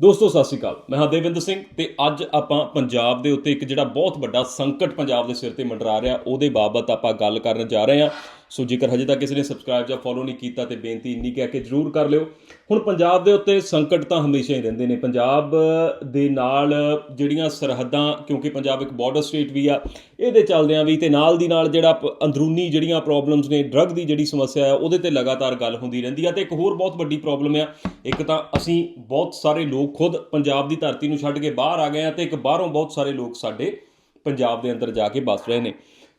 ਦੋਸਤੋ, ਸਤਿ ਸ਼੍ਰੀ ਅਕਾਲ। ਮੈਂ ਹਾਂ ਦੇਵਿੰਦਰ ਸਿੰਘ ਤੇ ਅੱਜ ਆਪਾਂ ਪੰਜਾਬ ਦੇ ਉੱਤੇ ਇੱਕ ਜਿਹੜਾ ਬਹੁਤ ਵੱਡਾ ਸੰਕਟ ਪੰਜਾਬ ਦੇ ਸਿਰ ਤੇ ਮੰਡਰਾ ਰਿਹਾ, ਉਹਦੇ ਬਾਬਤ ਆਪਾਂ ਗੱਲ ਕਰਨ ਜਾ ਰਹੇ ਹਾਂ। ਸੋ ਜੇਕਰ ਹਜੇ ਤੱਕ ਕਿਸੇ ਨੇ ਸਬਸਕ੍ਰਾਈਬ ਜਾਂ ਫੋਲੋ ਨਹੀਂ ਕੀਤਾ ਤੇ ਬੇਨਤੀ ਇੰਨੀ ਕਹਿ ਕੇ ਜਰੂਰ ਕਰ ਲਿਓ। ਹੁਣ ਪੰਜਾਬ ਦੇ ਉੱਤੇ ਸੰਕਟ ਤਾਂ ਹਮੇਸ਼ਾ ਹੀ ਰਹਿੰਦੇ ਨੇ। ਪੰਜਾਬ ਦੇ ਨਾਲ ਜਿਹੜੀਆਂ ਸਰਹੱਦਾਂ, ਕਿਉਂਕਿ ਪੰਜਾਬ ਇੱਕ ਬਾਰਡਰ ਸਟੇਟ ਵੀ ਆ, ਇਹਦੇ ਚੱਲਦਿਆਂ ਵੀ ਤੇ ਨਾਲ ਦੀ ਨਾਲ ਜਿਹੜਾ ਪ- ਅੰਦਰੂਨੀ ਜਿਹੜੀਆਂ ਪ੍ਰੋਬਲਮਸ ਨੇ ਡਰੱਗ ਦੀ ਜਿਹੜੀ ਸਮੱਸਿਆ ਹੈ ਉਹਦੇ ਤੇ ਲਗਾਤਾਰ ਗੱਲ ਹੁੰਦੀ ਰਹਿੰਦੀ ਆ ਤੇ ਇੱਕ ਹੋਰ ਬਹੁਤ ਵੱਡੀ ਪ੍ਰੋਬਲਮ ਆ। ਇੱਕ ਤਾਂ ਅਸੀਂ ਬਹੁਤ ਸਾਰੇ ਲੋਕ ਖੁਦ ਪੰਜਾਬ ਦੀ ਧਰਤੀ ਨੂੰ ਛੱਡ ਕੇ ਬਾਹਰ ਆ ਗਏ ਆ ਤੇ ਇੱਕ ਬਾਹਰੋਂ ਬਹੁਤ ਸਾਰੇ ਲੋਕ ਸਾਡੇ ਪੰਜਾਬ ਦੇ ਅੰਦਰ ਜਾ ਕੇ ਵੱਸ ਰਹੇ ਨੇ।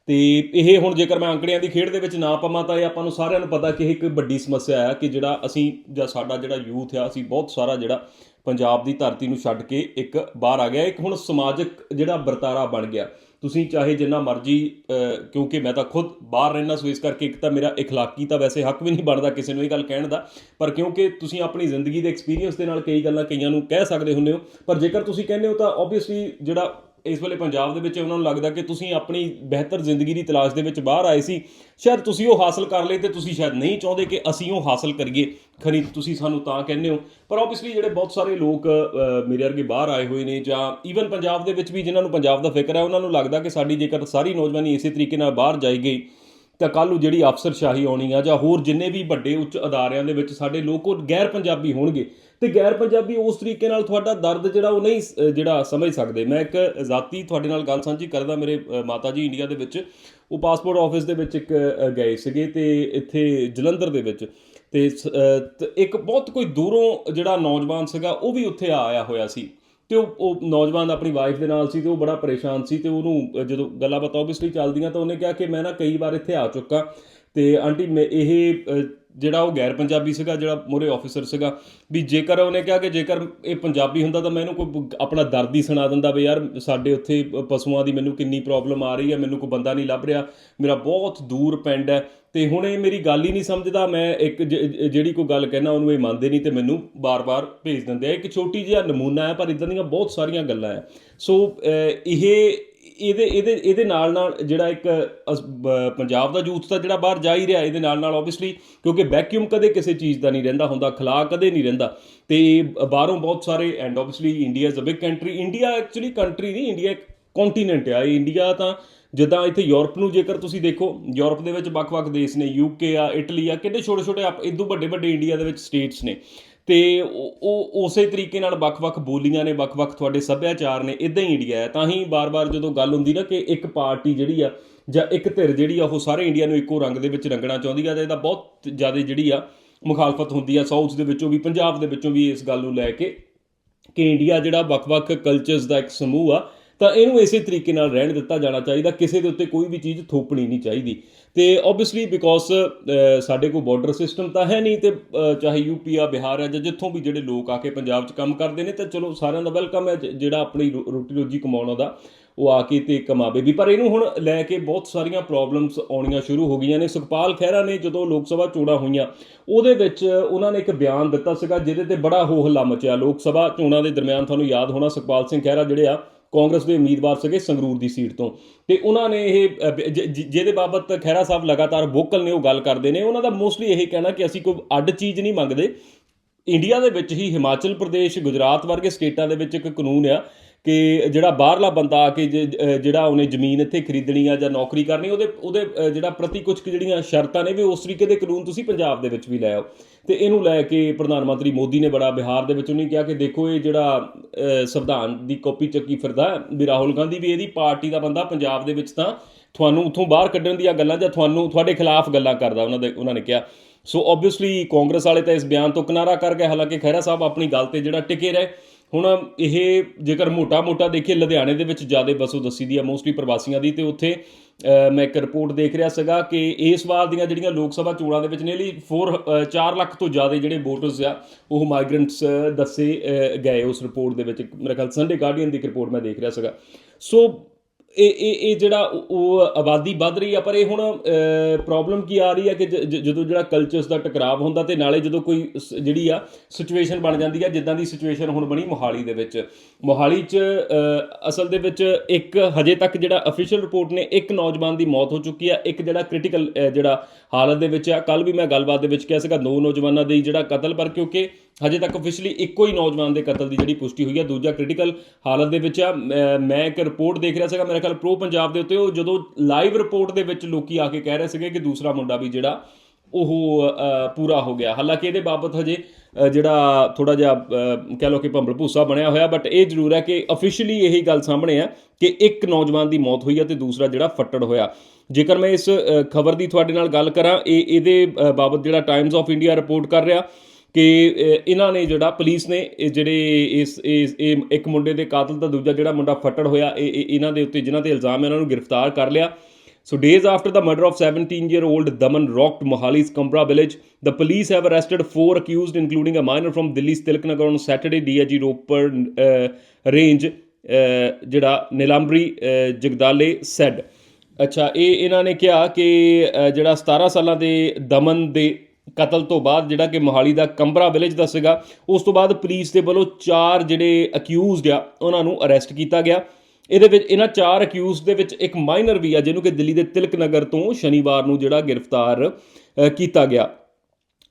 ਤੇ ਇਹ ਹੁਣ ਜੇਕਰ ਮੈਂ ਅੰਕੜਿਆਂ ਦੀ ਖੇਡ ਦੇ ਵਿੱਚ ਨਾ ਪਵਾਂ ਤਾਂ ਇਹ ਆਪਾਂ ਨੂੰ ਸਾਰਿਆਂ ਨੂੰ ਪਤਾ ਕਿ ਇਹ ਇੱਕ ਵੱਡੀ ਸਮੱਸਿਆ ਆ ਕਿ ਜਿਹੜਾ ਅਸੀਂ ਜਾਂ ਸਾਡਾ ਜਿਹੜਾ ਯੂਥ ਆ ਅਸੀਂ ਬਹੁਤ ਸਾਰਾ ਜਿਹੜਾ ਪੰਜਾਬ ਦੀ ਧਰਤੀ ਨੂੰ ਛੱਡ ਕੇ ਇੱਕ ਬਾਹਰ ਆ ਗਿਆ ਇੱਕ ਹੁਣ ਸਮਾਜਿਕ ਜਿਹੜਾ ਵਰਤਾਰਾ ਬਣ ਗਿਆ ਤੁਸੀਂ ਚਾਹੇ ਜਿੰਨਾ ਮਰਜ਼ੀ ਅਹ, ਕਿਉਂਕਿ ਮੈਂ ਤਾਂ ਖੁਦ ਬਾਹਰ ਰਹਿਣਾ ਸੋ ਇਸ ਕਰਕੇ ਇੱਕ ਤਾਂ ਮੇਰਾ اخلاقی ਤਾਂ ਵੈਸੇ ਹੱਕ ਵੀ ਨਹੀਂ ਬਣਦਾ ਕਿਸੇ ਨੂੰ ਇਹ ਗੱਲ ਕਹਿਣ ਦਾ ਪਰ ਕਿਉਂਕਿ ਤੁਸੀਂ ਆਪਣੀ ਜ਼ਿੰਦਗੀ ਦੇ ਐਕਸਪੀਰੀਅੰਸ ਦੇ ਨਾਲ ਕਈ ਗੱਲਾਂ ਕਈਆਂ ਨੂੰ ਕਹਿ ਸਕਦੇ ਹੁੰਦੇ ਹੋ ਪਰ ਜੇਕਰ ਤੁਸੀਂ ਕਹਿੰਦੇ ਹੋ ਤਾਂ ਆਬਵੀਅਸਲੀ ਜਿਹੜਾ ਇਸ ਵੇਲੇ ਪੰਜਾਬ ਦੇ ਵਿੱਚ ਉਹਨਾਂ ਨੂੰ ਲੱਗਦਾ ਕਿ ਤੁਸੀਂ ਆਪਣੀ ਬਿਹਤਰ ਜ਼ਿੰਦਗੀ ਦੀ ਤਲਾਸ਼ ਦੇ ਵਿੱਚ ਬਾਹਰ ਆਏ ਸੀ। ਸ਼ਾਇਦ ਤੁਸੀਂ ਉਹ ਹਾਸਲ ਕਰ ਲਏ ਤੇ ਤੁਸੀਂ ਸ਼ਾਇਦ ਨਹੀਂ ਚਾਹੁੰਦੇ ਕਿ ਅਸੀਂ ਉਹ ਹਾਸਲ ਕਰੀਏ। ਖਰੀ, ਤੁਸੀਂ ਸਾਨੂੰ ਤਾਂ ਕਹਿੰਦੇ ਹੋ। ਪਰ ਆਬਵੀਅਸਲੀ ਜਿਹੜੇ ਬਹੁਤ ਸਾਰੇ ਲੋਕ ਮੇਰੇ ਵਰਗੇ ਬਾਹਰ ਆਏ ਹੋਏ ਨੇ ਜਾਂ ਈਵਨ ਪੰਜਾਬ ਦੇ ਵਿੱਚ ਵੀ ਜਿਨ੍ਹਾਂ ਨੂੰ ਪੰਜਾਬ ਦਾ ਫਿਕਰ ਹੈ, ਉਹਨਾਂ ਨੂੰ ਲੱਗਦਾ ਕਿ ਸਾਡੀ ਜੇਕਰ ਸਾਰੀ ਨੌਜਵਾਨੀ ਇਸੇ ਤਰੀਕੇ ਨਾਲ ਬਾਹਰ ਜਾਈ ਗਈ, ਤਾਂ ਕੱਲ੍ਹ ਨੂੰ ਜਿਹੜੀ ਅਫਸਰਸ਼ਾਹੀ ਆਉਣੀ ਆ ਜਾਂ ਹੋਰ ਜਿੰਨੇ ਵੀ ਵੱਡੇ ਉੱਚ ਅਦਾਰਿਆਂ ਦੇ ਵਿੱਚ ਸਾਡੇ ਲੋਕ ਉਹ ਗੈਰ ਪੰਜਾਬੀ ਹੋਣਗੇ। ਤੇ ਗੈਰ ਪੰਜਾਬੀ ਉਸ ਤਰੀਕੇ ਨਾਲ ਤੁਹਾਡਾ ਦਰਦ ਜਿਹੜਾ ਉਹ ਨਹੀਂ ਅਹ, ਜਿਹੜਾ ਸਮਝ ਸਕਦੇ। ਮੈਂ ਇੱਕ ਜ਼ਾਤੀ ਤੁਹਾਡੇ ਨਾਲ ਗੱਲ ਸਾਂਝੀ ਕਰਦਾ ਮੇਰੇ ਮਾਤਾ ਜੀ ਇੰਡੀਆ ਦੇ ਵਿੱਚ। ਉਹ ਪਾਸਪੋਰਟ ਆਫਿਸ ਦੇ ਵਿੱਚ ਇੱਕ ਗਏ ਸੀਗੇ ਤੇ ਇੱਥੇ ਜਲੰਧਰ ਦੇ ਵਿੱਚ। ਤੇ ਸ- ਇੱਕ ਬਹੁਤ ਕੋਈ ਦੂਰੋਂ ਜਿਹੜਾ ਨੌਜਵਾਨ ਸੀਗਾ ਉਹ ਵੀ ਉੱਥੇ ਆਇਆ ਹੋਇਆ ਸੀ। ਤੇ ਉਹ ਉਹ ਨੌਜਵਾਨ ਆਪਣੀ ਵਾਈਫ ਦੇ ਨਾਲ ਸੀ ਤੇ ਉਹ ਬੜਾ ਪਰੇਸ਼ਾਨ ਸੀ ਤੇ ਉਹਨੂੰ ਜਦੋਂ ਗੱਲਾਂ ਬਾਤਾਂ ਆਬਵੀਅਸਲੀ ਚੱਲਦੀਆਂ ਤਾਂ ਉਹਨੇ ਕਿਹਾ ਕਿ ਮੈਂ ਨਾ ਕਈ ਵਾਰ ਇੱਥੇ ਆ ਚੁੱਕਾ। ਤੇ ਆਂਟੀ ਮੈਂ ਇਹ ਜਿਹੜਾ ਉਹ ਗੈਰ ਪੰਜਾਬੀ ਸੀਗਾ, ਜਿਹੜਾ ਮੋਰੇ ਆਫੀਸਰ ਸੀਗਾ, ਵੀ ਜੇਕਰ ਉਹਨੇ ਕਿਹਾ ਕਿ ਜੇਕਰ ਇਹ ਪੰਜਾਬੀ ਹੁੰਦਾ ਤਾਂ ਮੈਂ ਇਹਨੂੰ ਕੋਈ ਆਪਣਾ ਦਰਦ ਹੀ ਸੁਣਾ ਦਿੰਦਾ ਵੀ ਯਾਰ ਸਾਡੇ ਉੱਥੇ ਪਸ਼ੂਆਂ ਦੀ ਮੈਨੂੰ ਕਿੰਨੀ ਪ੍ਰੋਬਲਮ ਆ ਰਹੀ ਹੈ, ਮੈਨੂੰ ਕੋਈ ਬੰਦਾ ਨਹੀਂ ਲੱਭ ਰਿਹਾ, ਮੇਰਾ ਬਹੁਤ ਦੂਰ ਪਿੰਡ ਹੈ। ਤੇ ਹੁਣ ਇਹ ਮੇਰੀ ਗੱਲ ਹੀ ਨਹੀਂ ਸਮਝਦਾ, ਮੈਂ ਇੱਕ ਜਿਹੜੀ ਕੋਈ ਗੱਲ ਕਹਿਣਾ ਉਹਨੂੰ ਇਹ ਮੰਨਦੇ ਨਹੀਂ ਤੇ ਮੈਨੂੰ ਬਾਰ-ਬਾਰ ਭੇਜ ਦਿੰਦੇ ਆ। ਇੱਕ ਛੋਟੀ ਜਿਹਾ ਨਮੂਨਾ ਹੈ, ਪਰ ਇਦਾਂ ਦੀਆਂ ਬਹੁਤ ਸਾਰੀਆਂ ਗੱਲਾਂ ਹੈ। ਸੋ ਇਹ ਇਹਦੇ ਇਹਦੇ ਇਹਦੇ ਨਾਲ ਨਾਲ ਜਿਹੜਾ ਇੱਕ, ਅਸ- ਪੰਜਾਬ ਦਾ ਯੂਥ ਤਾਂ ਜਿਹੜਾ ਬਾਹਰ ਜਾ ਹੀ ਰਿਹਾ, ਇਹਦੇ ਨਾਲ ਨਾਲ ਆਬਵੀਅਸਲੀ ਕਿਉਂਕਿ ਵੈਕਿਊਮ ਕਦੇ ਕਿਸੇ ਚੀਜ਼ ਦਾ ਨਹੀਂ ਰਹਿੰਦਾ ਹੁੰਦਾ ਖਲਾ ਕਦੇ ਨਹੀਂ ਰਹਿੰਦਾ। ਤੇ ਬਾਹਰੋਂ ਬਹੁਤ ਸਾਰੇ and obviously India is a big country India actually country ਨਹੀਂ ਇੰਡੀਆ ਇੱਕ ਕੰਟੀਨੈਂਟ ਆ। ਇੰਡੀਆ ਤਾਂ ਜਿੱਦਾਂ ਇੱਥੇ ਯੂਰਪ ਨੂੰ ਜੇਕਰ ਤੁਸੀਂ ਦੇਖੋ ਯੂਰਪ ਦੇ ਵਿੱਚ ਵੱਖ-ਵੱਖ ਦੇਸ਼ ਨੇ ਯੂਕੇ ਆ ਇਟਲੀ ਆ, ਕਿੰਨੇ ਛੋਟੇ-ਛੋਟੇ ਆਪ ਇਦੋਂ ਵੱਡੇ-ਵੱਡੇ ਇੰਡੀਆ ਦੇ ਵਿੱਚ ਸਟੇਟਸ ਨੇ। ਤੇ ਉਹ ਉਹ ਉਸੇ ਤਰੀਕੇ ਨਾਲ ਵੱਖ-ਵੱਖ ਬੋਲੀਆਂ ਨੇ, ਵੱਖ-ਵੱਖ ਤੁਹਾਡੇ ਸੱਭਿਆਚਾਰ ਨੇ ਇਦਾਂ ਹੀ ਇੰਡੀਆ ਹੈ। ਤਾਂ ਹੀ ਬਾਰ-ਬਾਰ ਜਦੋਂ ਗੱਲ ਹੁੰਦੀ ਨਾ ਕਿ ਇੱਕ ਪਾਰਟੀ ਜਿਹੜੀ ਆ ਜਾਂ ਇੱਕ ਧਿਰ ਜਿਹੜੀ ਆ, ਉਹ ਸਾਰੇ ਇੰਡੀਆ ਨੂੰ ਇੱਕੋ ਰੰਗ ਦੇ ਵਿੱਚ ਰੰਗਣਾ ਚਾਹੁੰਦੀ ਆ ਤੇ ਇਹਦਾ ਬਹੁਤ ਜ਼ਿਆਦਾ ਜਿਹੜੀ ਆ ਮੁਖਾਲਫਤ ਹੁੰਦੀ ਆ ਸਾਊਥ ਦੇ ਵਿੱਚੋਂ ਵੀ, ਪੰਜਾਬ ਦੇ ਵਿੱਚੋਂ ਵੀ ਇਸ ਗੱਲ ਨੂੰ ਲੈ ਕੇ ਕਿ ਇੰਡੀਆ ਜਿਹੜਾ ਵੱਖ-ਵੱਖ ਕਲਚਰਸ ਦਾ ਇੱਕ ਸਮੂਹ ਆ ਤਾਂ ਇਹਨੂੰ ਇਸੇ ਤਰੀਕੇ ਨਾਲ ਰਹਿਣ ਦਿੱਤਾ ਜਾਣਾ ਚਾਹੀਦਾ ਕਿਸੇ ਦੇ ਉੱਤੇ ਕੋਈ ਵੀ ਚੀਜ਼ ਥੋਪਣੀ ਨਹੀਂ ਚਾਹੀਦੀ। ਤੇ ਆਬਵੀਅਸਲੀ ਬਿਕੋਜ਼ ਸਾਡੇ ਕੋਲ ਬਾਰਡਰ ਸਿਸਟਮ ਤਾਂ ਹੈ ਨਹੀਂ ਤੇ ਅ, ਚਾਹੇ ਯੂਪੀ ਆ ਬਿਹਾਰ ਆ ਜਾਂ ਜਿੱਥੋਂ ਵੀ ਜਿਹੜੇ ਲੋਕ ਆ ਕੇ ਪੰਜਾਬ 'ਚ ਕੰਮ ਕਰਦੇ ਨੇ ਤਾਂ ਚਲੋ ਸਾਰਿਆਂ ਦਾ ਵੈਲਕਮ ਹੈ ਜਿਹੜਾ ਆਪਣੀ ਰੋ- ਰੋਟੀ ਰੋਜੀ ਕਮਾਉਣ ਦਾ ਉਹ ਆ ਕੇ ਤੇ ਕਮਾਵੇ ਵੀ। ਪਰ ਇਹਨੂੰ ਹੁਣ ਲੈ ਕੇ ਬਹੁਤ ਸਾਰੀਆਂ ਪ੍ਰੋਬਲਮਸ ਆਉਣੀਆਂ ਸ਼ੁਰੂ ਹੋ ਗਈਆਂ ਨੇ। ਸੁਖਪਾਲ ਖਹਿਰਾ ਨੇ ਜਦੋਂ ਲੋਕ ਸਭਾ ਚੋਣਾਂ ਹੋਈਆਂ ਉਹਦੇ ਵਿੱਚ ਉਹਨਾਂ ਨੇ ਇੱਕ ਬਿਆਨ ਦਿੱਤਾ ਸੀਗਾ ਜਿਹਦੇ ਤੇ ਬੜਾ ਹੋ ਹੱਲਾ ਮਚਿਆ। ਲੋਕ ਸਭਾ ਚੋਣਾਂ ਦੇ ਦਰਮਿਆਨ ਤੁਹਾਨੂੰ ਯਾਦ ਹੋਣਾ ਸੁਖਪਾਲ ਸਿੰਘ ਖਹਿਰਾ ਜਿਹੜੇ ਆ ਕਾਂਗਰਸ ਦੇ ਉਮੀਦਵਾਰ ਸੀਗੇ ਸੰਗਰੂਰ ਦੀ ਸੀਟ ਤੋਂ। ਤੇ ਉਹਨਾਂ ਨੇ ਇਹ ਜਿਹਦੇ ਬਾਬਤ ਖਹਿਰਾ ਸਾਹਿਬ ਲਗਾਤਾਰ ਵੋਕਲ ਨੇ ਉਹ ਗੱਲ ਕਰਦੇ ਨੇ, ਉਹਨਾਂ ਦਾ ਮੋਸਟਲੀ ਇਹ ਕਹਿਣਾ ਕਿ ਅਸੀਂ ਕੋਈ ਅੱਡ ਚੀਜ਼ ਨਹੀਂ ਮੰਗਦੇ। ਇੰਡੀਆ ਦੇ ਵਿੱਚ ਹੀ ਹਿਮਾਚਲ ਪ੍ਰਦੇਸ਼, ਗੁਜਰਾਤ ਵਰਗੇ ਸਟੇਟਾਂ ਦੇ ਵਿੱਚ ਇੱਕ ਕਾਨੂੰਨ ਆ ਕਿ ਜਿਹੜਾ ਬਾਹਰਲਾ ਬੰਦਾ ਆ ਕੇ ਜਿਹੜਾ ਉਹਨੇ ਜ਼ਮੀਨ ਇੱਥੇ ਖਰੀਦਣੀ ਆ ਜਾਂ ਨੌਕਰੀ ਕਰਨੀ, ਉਹਦੇ ਉਹਦੇ ਜਿਹੜਾ ਪ੍ਰਤੀ ਕੁਝ ਕੁ ਜਿਹੜੀਆਂ ਸ਼ਰਤਾਂ ਨੇ ਵੀ ਉਸ ਤਰੀਕੇ ਦੇ ਕਾਨੂੰਨ ਤੁਸੀਂ ਪੰਜਾਬ ਦੇ ਵਿੱਚ ਵੀ ਲੈ ਆਓ। ਤੇ ਇਹਨੂੰ ਲੈ ਕੇ ਪ੍ਰਧਾਨ ਮੰਤਰੀ ਮੋਦੀ ਨੇ ਬੜਾ ਬਿਹਾਰ ਦੇ ਵਿੱਚ ਉਹਨੇ ਕਿਹਾ ਕਿ ਦੇਖੋ ਇਹ ਜਿਹੜਾ ਸੰਵਿਧਾਨ ਦੀ ਕਾਪੀ ਚੱਕੀ ਫਿਰਦਾ ਵੀ ਰਾਹੁਲ ਗਾਂਧੀ ਵੀ ਇਹਦੀ ਪਾਰਟੀ ਦਾ ਬੰਦਾ ਪੰਜਾਬ ਦੇ ਵਿੱਚ ਤਾਂ ਤੁਹਾਨੂੰ ਉਥੋਂ ਬਾਹਰ ਕੱਢਣ ਦੀਆਂ ਗੱਲਾਂ ਜਾਂ ਤੁਹਾਨੂੰ ਤੁਹਾਡੇ ਖਿਲਾਫ ਗੱਲਾਂ ਕਰਦਾ, ਉਹਨਾਂ ਦੇ, ਉਹਨਾਂ ਨੇ ਕਿਹਾ। ਸੋ ਆਬਵੀਅਸਲੀ ਕਾਂਗਰਸ ਵਾਲੇ ਤਾਂ ਇਸ ਬਿਆਨ ਤੋਂ ਕਿਨਾਰਾ ਕਰ ਗਏ, ਹਾਲਾਂਕਿ ਖਹਿਰਾ ਸਾਹਿਬ ਆਪਣੀ ਗੱਲ ਤੇ ਜਿਹੜਾ ਟਿਕੇ ਰਹੇ। ਹੁਣ ਇਹ ਜੇਕਰ ਮੋਟਾ-ਮੋਟਾ ਦੇਖੀਏ, ਲੁਧਿਆਣੇ ਦੇ ਵਿੱਚ ਜ਼ਿਆਦਾ ਬਸੋ ਦੱਸੀ ਦੀ ਆ, ਮੋਸਟਲੀ ਪ੍ਰਵਾਸੀਆਂ ਦੀ, ਤੇ ਉੱਥੇ ਮੈਂ ਇੱਕ ਰਿਪੋਰਟ ਦੇਖ ਰਿਹਾ ਸੀਗਾ ਕਿ ਇਸ ਵਾਰ ਦੀਆਂ ਜਿਹੜੀਆਂ ਲੋਕ ਸਭਾ ਚੋਣਾਂ ਦੇ ਵਿੱਚ ਨੇਲੀ 4 4 ਲੱਖ ਤੋਂ ਜ਼ਿਆਦਾ ਜਿਹੜੇ ਵੋਟਰਸ ਆ, ਉਹ ਮਾਈਗ੍ਰੈਂਟਸ ਦੱਸੇ ਗਏ ਉਸ ਰਿਪੋਰਟ ਦੇ ਵਿੱਚ। ਮੇਰਾ ਖਿਆਲ ਸੰਡੇ ਗਾਰਡੀਅਨ ਦੀ ਇੱਕ ਰਿਪੋਰਟ ਮੈਂ ਦੇਖ ਰਿਹਾ ਸੀਗਾ। ਸੋ ਇਹ ਇਹ ਇਹ ਜਿਹੜਾ ਉਹ- ਆਬਾਦੀ ਵੱਧ ਰਹੀ ਆ, ਪਰ ਇਹ ਹੁਣ ਪ੍ਰੋਬਲਮ ਕੀ ਆ ਰਹੀ ਹੈ ਕਿ ਜਦੋਂ ਜਿਹੜਾ ਕਲਚਰਸ ਦਾ ਟਕਰਾਵ ਹੁੰਦਾ ਤੇ ਨਾਲੇ ਜਦੋਂ ਕੋਈ ਸ- ਜਿਹੜੀ ਆ ਸਿਚੁਏਸ਼ਨ ਬਣ ਜਾਂਦੀ ਆ, ਜਿੱਦਾਂ ਦੀ ਸਿਚੁਏਸ਼ਨ ਹੁਣ ਬਣੀ ਮੋਹਾਲੀ ਦੇ ਵਿੱਚ। ਮੋਹਾਲੀ 'ਚ ਅਸਲ ਦੇ ਵਿੱਚ ਇੱਕ ਹਜੇ ਤੱਕ ਜਿਹੜਾ ਅਫੀਸ਼ੀਅਲ ਰਿਪੋਰਟ ਨੇ, ਇੱਕ ਨੌਜਵਾਨ ਦੀ ਮੌਤ ਹੋ ਚੁੱਕੀ ਆ, ਇੱਕ ਜਿਹੜਾ ਕ੍ਰਿਟੀਕਲ ਜਿਹੜਾ ਹਾਲਤ ਦੇ ਵਿੱਚ ਆ। ਕੱਲ ਵੀ ਮੈਂ ਗੱਲਬਾਤ ਦੇ ਵਿੱਚ ਕਿਹਾ ਸੀਗਾ, ਦੋ ਨੌਜਵਾਨਾਂ ਦੇ ਜਿਹੜਾ ਕਤਲ, ਪਰ ਕਿਉਂਕਿ ਹਜੇ ਤੱਕ ਅਫੀਸ਼ੀਅਲੀ ਇੱਕੋ ਹੀ ਨੌਜਵਾਨ ਦੇ ਕਤਲ ਦੀ ਜਿਹੜੀ ਪੁਸ਼ਟੀ ਹੋਈ ਆ, ਦੂਜਾ ਕ੍ਰਿਟੀਕਲ ਹਾਲਤ ਦੇ ਵਿੱਚ ਆ। ਮੈਂ- ਮੈਂ ਇੱਕ ਰਿਪੋਰਟ ਦੇਖ ਰਿਹਾ ਸੀਗਾ, ਮੇਰਾ ਖਿਆਲ ਪ੍ਰੋ ਪੰਜਾਬ ਦੇ ਉੱਤੇ, ਉਹ ਜਦੋਂ ਲਾਈਵ ਰਿਪੋਰਟ ਦੇ ਵਿੱਚ ਲੋਕੀ ਆ ਕੇ ਕਹਿ ਰਹੇ ਸੀਗੇ ਕਿ ਦੂਸਰਾ ਮੁੰਡਾ ਵੀ ਜਿਹੜਾ ਉਹ ਪੂਰਾ ਹੋ ਗਿਆ। ਹਾਲਾਂਕਿ ਇਹਦੇ ਬਾਬਤ ਹਜੇ ਜਿਹੜਾ ਥੋੜਾ ਜਿਹਾ ਕਹਿ ਲਓ ਕਿ ਭੰਬਲ ਭੂਸਾ ਬਣਿਆ ਹੋਇਆ ਬਟ ਇਹ ਜ਼ਰੂਰ ਹੈ ਕਿ ਅਫੀਸ਼ੀਅਲੀ ਇਹੀ ਗੱਲ ਸਾਹਮਣੇ ਆ ਕਿ ਇੱਕ ਨੌਜਵਾਨ ਦੀ ਮੌਤ ਹੋਈ ਹੈ ਤੇ ਦੂਸਰਾ ਜਿਹੜਾ ਫੱਟੜ ਹੋਇਆ। ਜੇਕਰ ਮੈਂ ਇਸ ਖਬਰ ਦੀ ਤੁਹਾਡੇ ਨਾਲ ਗੱਲ ਕਰਾਂ, ਇਹ, ਇਹਦੇ ਬਾਬਤ ਜਿਹੜਾ ਟਾਈਮਸ ਆਫ ਇੰਡੀਆ ਰਿਪੋਰਟ ਕਰ ਰਿਹਾ ਕਿ ਅ, ਇਹਨਾਂ ਨੇ ਜਿਹੜਾ ਪੁਲਿਸ ਨੇ ਇਹ ਜਿਹੜੇ ਇਸ ਇਸ ਇਹ ਇੱਕ ਮੁੰਡੇ ਦੇ ਕਾਤਲ ਦਾ ਦੂਜਾ ਜਿਹੜਾ ਮੁੰਡਾ ਫੱਟੜ ਹੋਇਆ ਇਹ ਇਹ- ਇਹਨਾਂ ਦੇ ਉੱਤੇ ਜਿਨ੍ਹਾਂ ਤੇ ਇਲਜ਼ਾਮ ਹੈ ਉਹਨਾਂ ਨੂੰ ਗ੍ਰਿਫਤਾਰ ਕਰ ਲਿਆ So days after the murder of 17-year-old Daman rocked Mohali's Kambra village, the police have arrested four accused, including a minor from Delhi's Tilaknagar on Saturday. DIG Roper uh, range uh, ਜਿਹੜਾ Nilambari uh, ਜਗਦਾਲੇ said. ਅੱਛਾ ਇਹ ਇਹਨਾਂ ਨੇ ਕਿਹਾ ਕਿ ਅ, ਜਿਹੜਾ 17 ਸਾਲਾਂ ਦੇ ਦਮਨ ਦੇ ਕਤਲ ਤੋਂ ਬਾਅਦ ਜਿਹੜਾ ਕਿ ਮੋਹਾਲੀ ਦਾ ਕੰਬਰਾ ਵਿਲੇਜ ਦਾ ਸੀਗਾ, ਉਸ ਤੋਂ ਬਾਅਦ ਪੁਲਿਸ ਦੇ ਵੱਲੋਂ ਚਾਰ ਜਿਹੜੇ ਅਕਿਊਜ਼ਡ ਆ, ਉਹਨਾਂ ਨੂੰ ਅਰੈਸਟ ਕੀਤਾ ਗਿਆ। ਇਹਦੇ ਵਿੱਚ ਇਹਨਾਂ ਚਾਰ ਅਕਿਊਜ਼ ਦੇ ਵਿੱਚ ਇੱਕ ਮਾਈਨਰ ਵੀ ਆ, ਜਿਹਨੂੰ ਕਿ ਦਿੱਲੀ ਦੇ ਤਿਲਕ ਨਗਰ ਤੋਂ ਸ਼ਨੀਵਾਰ ਨੂੰ ਜਿਹੜਾ ਗ੍ਰਿਫਤਾਰ ਕੀਤਾ ਗਿਆ।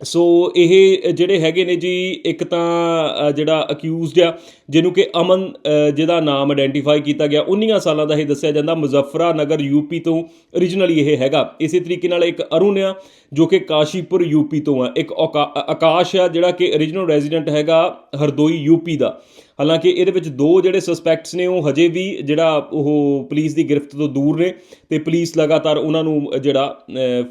ਸੋ ਇਹ ਜਿਹੜੇ ਹੈਗੇ ਨੇ ਜੀ, ਇੱਕ ਤਾਂ ਜਿਹੜਾ ਅਕਿਊਜ਼ਡ ਆ, ਜਿਹਨੂੰ ਕਿ ਅਮਨ ਜਿਹਦਾ ਨਾਮ ਆਇਡੈਂਟੀਫਾਈ ਕੀਤਾ ਗਿਆ 19 ਸਾਲਾਂ ਦਾ ਇਹ ਦੱਸਿਆ ਜਾਂਦਾ ਮੁਜ਼ੱਫਰਾ ਨਗਰ ਯੂਪੀ ਤੋਂ originally ਇਹ ਹੈਗਾ। ਇਸੇ ਤਰੀਕੇ ਨਾਲ ਇੱਕ ਅਰੁਣ ਆ, ਜੋ ਕਿ ਕਾਸ਼ੀਪੁਰ ਯੂਪੀ ਤੋਂ ਆ। ਇੱਕ ਔਕਾ- ਆਕਾਸ਼ ਆ, ਜਿਹੜਾ ਕਿ origignal ਰੈਜ਼ੀਡੈਂਟ ਹੈਗਾ, ਹਰਦੋਈ ਯੂਪੀ ਦਾ। ਹਾਲਾਂਕਿ ਇਹਦੇ ਵਿੱਚ ਦੋ ਜਿਹੜੇ ਸਸਪੈਕਟਸ ਨੇ, ਉਹ ਹਜੇ ਵੀ ਜਿਹੜਾ ਉਹ ਪੁਲਿਸ ਦੀ ਗ੍ਰਿਫਤ ਤੋਂ ਦੂਰ ਨੇ ਤੇ ਪੁਲਿਸ ਲਗਾਤਾਰ ਉਹਨਾਂ ਨੂੰ ਜਿਹੜਾ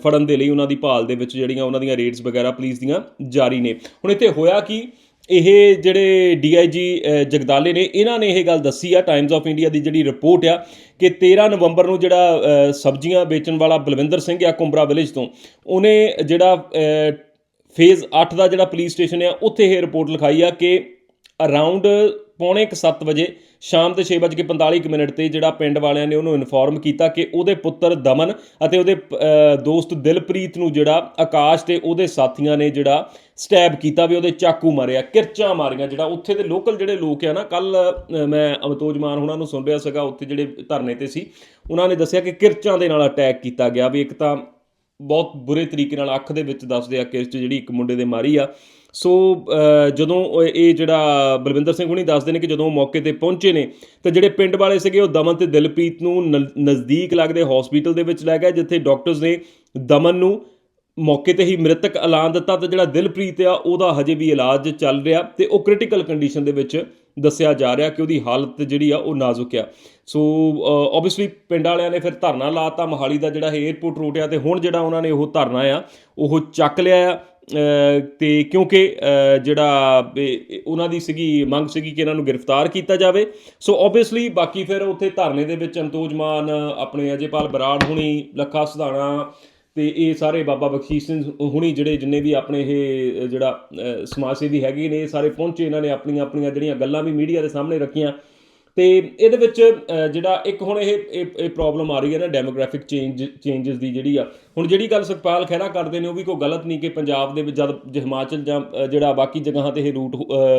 ਫੜਨ ਦੇ ਲਈ ਉਹਨਾਂ ਦੀ ਭਾਲ ਦੇ ਵਿੱਚ ਜਿਹੜੀਆਂ ਉਹਨਾਂ ਦੀਆਂ ਰੇਡਸ ਵਗੈਰਾ ਪੁਲਿਸ ਦੀਆਂ ਜਾਰੀ ਨੇ। ਹੁਣ ਇੱਥੇ ਹੋਇਆ ਕੀ, ਇਹ ਜਿਹੜੇ ਡੀਆਈਜੀ ਜਗਦਾਲੇ ਨੇ, ਇਹਨਾਂ ਨੇ ਇਹ ਗੱਲ ਦੱਸੀ ਆ ਟਾਈਮਸ ਆਫ ਇੰਡੀਆ ਦੀ ਜਿਹੜੀ ਰਿਪੋਰਟ ਆ, ਕਿ 13 ਨਵੰਬਰ ਨੂੰ ਜਿਹੜਾ ਸਬਜ਼ੀਆਂ ਵੇਚਣ ਵਾਲਾ ਬਲਵਿੰਦਰ ਸਿੰਘ ਆ ਕੁੰਬਰਾ ਵਿਲੇਜ ਤੋਂ, ਉਹਨੇ ਜਿਹੜਾ ਫੇਜ਼ 8 ਦਾ ਜਿਹੜਾ ਪੁਲਿਸ ਸਟੇਸ਼ਨ ਆ, ਉੱਥੇ ਇਹ ਰਿਪੋਰਟ ਲਿਖਾਈ ਆ ਕਿ ਅਰਾਊਂਡ ਪੌਣੇ 7 ਵਜੇ, ਸ਼ਾਮ ਦੇ 6:45 ਕੁ ਮਿੰਟ ਤੇ ਜਿਹੜਾ ਪਿੰਡ ਵਾਲਿਆਂ ਨੇ ਉਹਨੂੰ ਇਨਫੋਰਮ ਕੀਤਾ ਕਿ ਉਹਦੇ ਪੁੱਤਰ ਦਮਨ ਅਤੇ ਉਹਦੇ ਦੋਸਤ ਦਿਲਪ੍ਰੀਤ ਨੂੰ ਜਿਹੜਾ ਆਕਾਸ਼ ਤੇ ਉਹਦੇ ਸਾਥੀਆਂ ਨੇ ਜਿਹੜਾ ਸਟੈਬ ਕੀਤਾ ਵੀ ਉਹਦੇ ਚਾਕੂ ਮਾਰਿਆ, ਕਿਰਚਾਂ ਮਾਰੀਆਂ ਜਿਹੜਾ ਉੱਥੇ ਦੇ ਲੋਕਲ ਜਿਹੜੇ ਲੋਕ ਆ ਨਾ ਕੱਲ ਮੈਂ ਅਮਤੋਜ ਮਾਨ ਉਹਨਾਂ ਨੂੰ ਸੁਣ ਰਿਹਾ ਸੀਗਾ, ਉੱਥੇ ਜਿਹੜੇ ਧਰਨੇ ਤੇ ਸੀ, ਉਹਨਾਂ ਨੇ ਦੱਸਿਆ ਕਿ ਕਿਰਚਾਂ ਦੇ ਨਾਲ ਅਟੈਕ ਕੀਤਾ ਗਿਆ ਵੀ ਇੱਕ ਤਾਂ ਬਹੁਤ ਬੁਰੇ ਤਰੀਕੇ ਨਾਲ ਅੱਖ ਦੇ ਵਿੱਚ ਦੱਸਦੇ ਆ ਕਿਰਚ ਜਿਹੜੀ ਇੱਕ ਮੁੰਡੇ ਦੇ ਮਾਰੀ ਆ ਸੋ ਜਦੋਂ ਇਹ ਜਿਹੜਾ ਬਲਵਿੰਦਰ ਸਿੰਘ ਹੁਣੀ ਦੱਸਦੇ ਨੇ ਕਿ ਜਦੋਂ ਮੌਕੇ ਤੇ ਪਹੁੰਚੇ ਨੇ, ਤਾਂ ਜਿਹੜੇ ਪਿੰਡ ਵਾਲੇ ਸੀਗੇ, ਉਹ ਦਮਨ ਤੇ ਦਿਲਪ੍ਰੀਤ ਨੂੰ ਨ- ਨਜ਼ਦੀਕ ਲੱਗਦੇ ਹਸਪੀਟਲ ਦੇ ਵਿੱਚ ਲੈ ਗਏ, ਜਿੱਥੇ ਡਾਕਟਰਸ ਨੇ ਦਮਨ ਨੂੰ ਮੌਕੇ ਤੇ ਹੀ ਮ੍ਰਿਤਕ ਐਲਾਨ ਦਿੱਤਾ ਤੇ ਜਿਹੜਾ ਦਿਲਪ੍ਰੀਤ ਆ, ਉਹਦਾ ਹਜੇ ਵੀ ਇਲਾਜ ਚੱਲ ਰਿਹਾ ਤੇ ਉਹ ਕ੍ਰਿਟੀਕਲ ਕੰਡੀਸ਼ਨ ਦੇ ਵਿੱਚ ਦੱਸਿਆ ਜਾ ਰਿਹਾ ਕਿ ਉਹਦੀ ਹਾਲਤ ਜਿਹੜੀ ਆ, ਉਹ ਨਾਜ਼ੁਕ ਆ। ਸੋ ਆਬਵੀਅਸਲੀ ਪਿੰਡ ਵਾਲਿਆਂ ਨੇ ਫਿਰ ਧਰਨਾ ਲਾਤਾ, ਮੋਹਾਲੀ ਦਾ ਜਿਹੜਾ ਏਅਰਪੋਰਟ ਰੋਡ ਆ ਤੇ ਹੁਣ ਜਿਹੜਾ ਉਹਨਾਂ ਨੇ ਉਹ ਧਰਨਾ ਆ, ਉਹ ਚੱਕ ਲਿਆ ਆ। ਤੇ ਕਿਉਂਕਿ ਜਿਹੜਾ ਉਹਨਾਂ ਦੀ ਸੀਗੀ, ਮੰਗ ਸੀਗੀ ਕਿ ਇਹਨਾਂ ਨੂੰ ਗ੍ਰਿਫਤਾਰ ਕੀਤਾ ਜਾਵੇ। ਸੋ ਆਬਵੀਅਸਲੀ ਬਾਕੀ ਫਿਰ ਉੱਥੇ ਧਰਨੇ ਦੇ ਵਿੱਚ ਅੰਤੋਜ ਮਾਨ, ਆਪਣੇ ਅਜੇਪਾਲ ਬਰਾੜ ਹੁਣੀ, ਲੱਖਾ ਸੁਧਾਣਾ, ਤੇ ਇਹ ਸਾਰੇ ਬਾਬਾ ਬਖਸ਼ੀਸ਼ ਸਿੰਘ ਹੁਣੀ ਜਿਹੜੇ ਜਿੰਨੇ ਵੀ ਆਪਣੇ ਇਹ ਜਿਹੜਾ ਸਮਾਜ ਸੇਵੀ ਹੈਗੇ ਨੇ, ਇਹ ਸਾਰੇ ਪਹੁੰਚੇ, ਇਹਨਾਂ ਨੇ ਆਪਣੀਆਂ ਆਪਣੀਆਂ ਜਿਹੜੀਆਂ ਗੱਲਾਂ ਵੀ ਮੀਡੀਆ ਦੇ ਸਾਹਮਣੇ ਰੱਖੀਆਂ। ਤੇ ਇਹਦੇ ਵਿੱਚ ਜਿਹੜਾ ਇੱਕ ਹੁਣ ਇਹ ਇਹ ਇਹ ਪ੍ਰੋਬਲਮ ਆ ਰਹੀ ਹੈ ਨਾ ਡੈਮੋਗ੍ਰਾਫਿਕ ਚੇਂਜ ਚੇਂਜਸ ਦੀ ਜਿਹੜੀ ਆ ਹੁਣ ਜਿਹੜੀ ਗੱਲ ਸੁਖਪਾਲ ਖਹਿਰਾ ਕਰਦੇ ਨੇ, ਉਹ ਵੀ ਕੋਈ ਗਲਤ ਨਹੀਂ ਕਿ ਪੰਜਾਬ ਦੇ ਵਿੱਚ ਜਦ ਹਿਮਾਚਲ ਜਾਂ ਜਿਹੜਾ ਬਾਕੀ ਜਗ੍ਹਾ ਤੇ ਇਹ ਰੂਟ